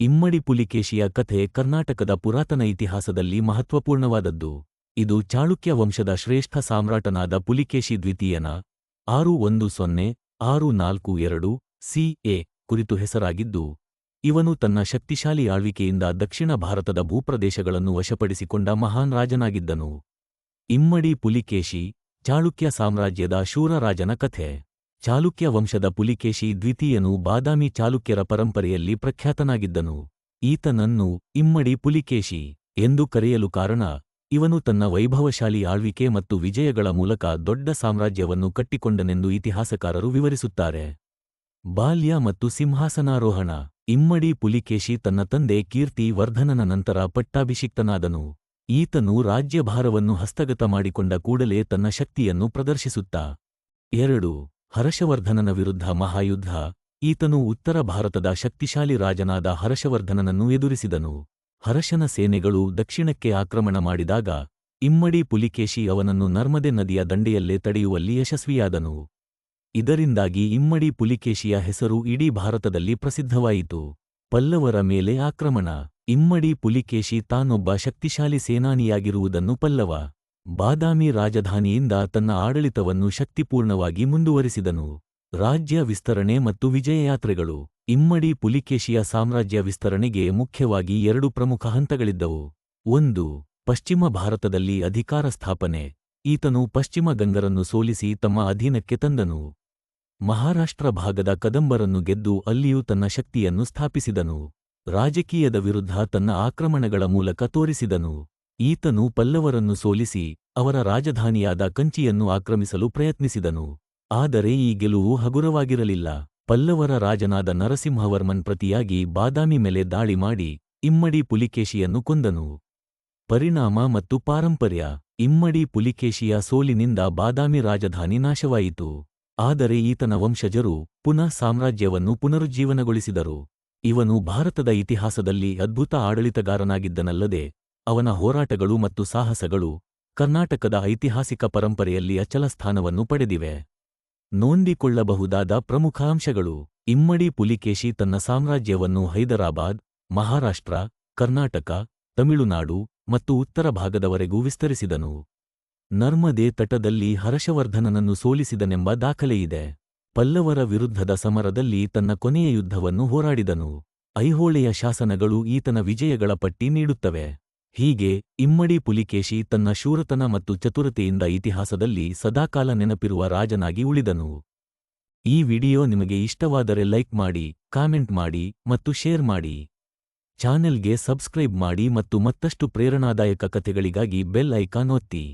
ಇಮ್ಮಡಿ ಪುಲಿಕೇಶಿಯ ಕಥೆ ಕರ್ನಾಟಕದ ಪುರಾತನ ಇತಿಹಾಸದಲ್ಲಿ ಮಹತ್ವಪೂರ್ಣವಾದದ್ದು. ಇದು ಚಾಳುಕ್ಯ ವಂಶದ ಶ್ರೇಷ್ಠ ಸಾಮ್ರಾಟನಾದ ಪುಲಿಕೇಶಿ ದ್ವಿತೀಯನ ಆರು ಒಂದು ಸೊನ್ನೆ ಆರು ನಾಲ್ಕು ಎರಡು ಸಿ ಎ ಕುರಿತು ಹೆಸರಾಗಿದ್ದು, ಇವನು ತನ್ನ ಶಕ್ತಿಶಾಲಿ ಆಳ್ವಿಕೆಯಿಂದ ದಕ್ಷಿಣ ಭಾರತದ ಭೂಪ್ರದೇಶಗಳನ್ನು ವಶಪಡಿಸಿಕೊಂಡ ಮಹಾನ್ ರಾಜನಾಗಿದ್ದನು. ಇಮ್ಮಡಿ ಪುಲಿಕೇಶಿ ಚಾಳುಕ್ಯ ಸಾಮ್ರಾಜ್ಯದ ಶೂರರಾಜನ ಕಥೆ. ಚಾಲುಕ್ಯ ವಂಶದ ಪುಲಿಕೇಶಿ ದ್ವಿತೀಯನು ಬಾದಾಮಿ ಚಾಲುಕ್ಯರ ಪರಂಪರೆಯಲ್ಲಿ ಪ್ರಖ್ಯಾತನಾಗಿದ್ದನು. ಈತನನ್ನು ಇಮ್ಮಡಿ ಪುಲಿಕೇಶಿ ಎಂದು ಕರೆಯಲು ಕಾರಣ, ಇವನು ತನ್ನ ವೈಭವಶಾಲಿ ಆಳ್ವಿಕೆ ಮತ್ತು ವಿಜಯಗಳ ಮೂಲಕ ದೊಡ್ಡ ಸಾಮ್ರಾಜ್ಯವನ್ನು ಕಟ್ಟಿಕೊಂಡನೆಂದು ಇತಿಹಾಸಕಾರರು ವಿವರಿಸುತ್ತಾರೆ. ಬಾಲ್ಯ ಮತ್ತು ಸಿಂಹಾಸನಾರೋಹಣ. ಇಮ್ಮಡಿ ಪುಲಿಕೇಶಿ ತನ್ನ ತಂದೆ ಕೀರ್ತಿ ವರ್ಧನನ ನಂತರ ಪಟ್ಟಾಭಿಷಿಕ್ತನಾದನು. ಈತನು ರಾಜ್ಯಭಾರವನ್ನು ಹಸ್ತಗತ ಮಾಡಿಕೊಂಡ ಕೂಡಲೇ ತನ್ನ ಶಕ್ತಿಯನ್ನು ಪ್ರದರ್ಶಿಸುತ್ತಾ. ಎರಡು ಹರ್ಷವರ್ಧನನ ವಿರುದ್ಧ ಮಹಾಯುದ್ಧ, ಈತನು ಉತ್ತರ ಭಾರತದ ಶಕ್ತಿಶಾಲಿ ರಾಜನಾದ ಹರ್ಷವರ್ಧನನನ್ನು ಎದುರಿಸಿದನು. ಹರಶನ ಸೇನೆಗಳು ದಕ್ಷಿಣಕ್ಕೆ ಆಕ್ರಮಣ ಮಾಡಿದಾಗ, ಇಮ್ಮಡಿ ಪುಲಿಕೇಶಿ ಅವನನ್ನು ನರ್ಮದೆ ನದಿಯ ದಂಡೆಯಲ್ಲೇ ತಡೆಯುವಲ್ಲಿ ಯಶಸ್ವಿಯಾದನು. ಇದರಿಂದಾಗಿ ಇಮ್ಮಡಿ ಪುಲಿಕೇಶಿಯ ಹೆಸರು ಇಡೀ ಭಾರತದಲ್ಲಿ ಪ್ರಸಿದ್ಧವಾಯಿತು. ಪಲ್ಲವರ ಮೇಲೆ ಆಕ್ರಮಣ, ಇಮ್ಮಡಿ ಪುಲಿಕೇಶಿ ತಾನೊಬ್ಬ ಶಕ್ತಿಶಾಲಿ ಸೇನಾನಿಯಾಗಿರುವುದನ್ನು ಪಲ್ಲವ. ಬಾದಾಮಿ ರಾಜಧಾನಿಯಿಂದ ತನ್ನ ಆಡಳಿತವನ್ನು ಶಕ್ತಿಪೂರ್ಣವಾಗಿ ಮುಂದುವರಿಸಿದನು. ರಾಜ್ಯ ವಿಸ್ತರಣೆ ಮತ್ತು ವಿಜಯಯಾತ್ರೆಗಳು. ಇಮ್ಮಡಿ ಪುಲಿಕೇಶಿಯ ಸಾಮ್ರಾಜ್ಯ ವಿಸ್ತರಣೆಗೆ ಮುಖ್ಯವಾಗಿ ಎರಡು ಪ್ರಮುಖ ಹಂತಗಳಿದ್ದವು. ಒಂದು, ಪಶ್ಚಿಮ ಭಾರತದಲ್ಲಿ ಅಧಿಕಾರ ಸ್ಥಾಪನೆ. ಈತನು ಪಶ್ಚಿಮ ಗಂಗರನ್ನು ಸೋಲಿಸಿ ತಮ್ಮ ಅಧೀನಕ್ಕೆ ತಂದನು. ಮಹಾರಾಷ್ಟ್ರ ಭಾಗದ ಕದಂಬರನ್ನು ಗೆದ್ದು ಅಲ್ಲಿಯೂ ತನ್ನ ಶಕ್ತಿಯನ್ನು ಸ್ಥಾಪಿಸಿದನು. ರಾಜಕೀಯದ ವಿರುದ್ಧ ತನ್ನ ಆಕ್ರಮಣಗಳ ಮೂಲಕ ತೋರಿಸಿದನು. ಈತನು ಪಲ್ಲವರನ್ನು ಸೋಲಿಸಿ ಅವರ ರಾಜಧಾನಿಯಾದ ಕಂಚಿಯನ್ನು ಆಕ್ರಮಿಸಲು ಪ್ರಯತ್ನಿಸಿದನು. ಆದರೆ ಈ ಗೆಲುವು ಹಗುರವಾಗಿರಲಿಲ್ಲ. ಪಲ್ಲವರ ರಾಜನಾದ ನರಸಿಂಹವರ್ಮನ್ ಪ್ರತಿಯಾಗಿ ಬಾದಾಮಿ ಮೇಲೆ ದಾಳಿ ಮಾಡಿ ಇಮ್ಮಡಿ ಪುಲಿಕೇಶಿಯನ್ನು ಕೊಂದನು. ಪರಿಣಾಮ ಮತ್ತು ಪಾರಂಪರ್ಯ. ಇಮ್ಮಡಿ ಪುಲಿಕೇಶಿಯ ಸೋಲಿನಿಂದ ಬಾದಾಮಿ ರಾಜಧಾನಿ ನಾಶವಾಯಿತು. ಆದರೆ ಈತನ ವಂಶಜರು ಪುನಃ ಸಾಮ್ರಾಜ್ಯವನ್ನು ಪುನರುಜ್ಜೀವನಗೊಳಿಸಿದರು. ಇವನು ಭಾರತದ ಇತಿಹಾಸದಲ್ಲಿ ಅದ್ಭುತ ಆಡಳಿತಗಾರನಾಗಿದ್ದನಲ್ಲದೆ ಅವನ ಹೋರಾಟಗಳು ಮತ್ತು ಸಾಹಸಗಳು ಕರ್ನಾಟಕದ ಐತಿಹಾಸಿಕ ಪರಂಪರೆಯಲ್ಲಿ ಅಚಲ ಸ್ಥಾನವನ್ನು ಪಡೆದಿವೆ. ನೋಂದಿಕೊಳ್ಳಬಹುದಾದ ಪ್ರಮುಖ ಅಂಶಗಳು ಇಮ್ಮಡಿ ಪುಲಿಕೇಶಿ ತನ್ನ ಸಾಮ್ರಾಜ್ಯವನ್ನು ಹೈದರಾಬಾದ್, ಮಹಾರಾಷ್ಟ್ರ, ಕರ್ನಾಟಕ, ತಮಿಳುನಾಡು ಮತ್ತು ಉತ್ತರ ಭಾಗದವರೆಗೂ ವಿಸ್ತರಿಸಿದನು. ನರ್ಮದೆ ತಟದಲ್ಲಿ ಹರ್ಷವರ್ಧನನನ್ನು ಸೋಲಿಸಿದನೆಂಬ ದಾಖಲೆಯಿದೆ. ಪಲ್ಲವರ ವಿರುದ್ಧದ ಸಮರದಲ್ಲಿ ತನ್ನ ಕೊನೆಯ ಯುದ್ಧವನ್ನು ಹೋರಾಡಿದನು. ಐಹೋಳೆಯ ಶಾಸನಗಳು ಈತನ ವಿಜಯಗಳ ಪಟ್ಟಿ ನೀಡುತ್ತವೆ. ಹೀಗೆ ಇಮ್ಮಡಿ ಪುಲಿಕೇಶಿ ತನ್ನ ಶೂರತನ ಮತ್ತು ಚತುರತೆಯಿಂದ ಇತಿಹಾಸದಲ್ಲಿ ಸದಾಕಾಲ ನೆನಪಿರುವ ರಾಜನಾಗಿ ಉಳಿದನು. ಈ ವಿಡಿಯೋ ನಿಮಗೆ ಇಷ್ಟವಾದರೆ ಲೈಕ್ ಮಾಡಿ, ಕಾಮೆಂಟ್ ಮಾಡಿ ಮತ್ತು ಶೇರ್ ಮಾಡಿ. ಚಾನೆಲ್ಗೆ ಸಬ್ಸ್ಕ್ರೈಬ್ ಮಾಡಿ ಮತ್ತು ಮತ್ತಷ್ಟು ಪ್ರೇರಣಾದಾಯಕ ಕಥೆಗಳಿಗಾಗಿ ಬೆಲ್ ಐಕಾನ್ ಒತ್ತಿ.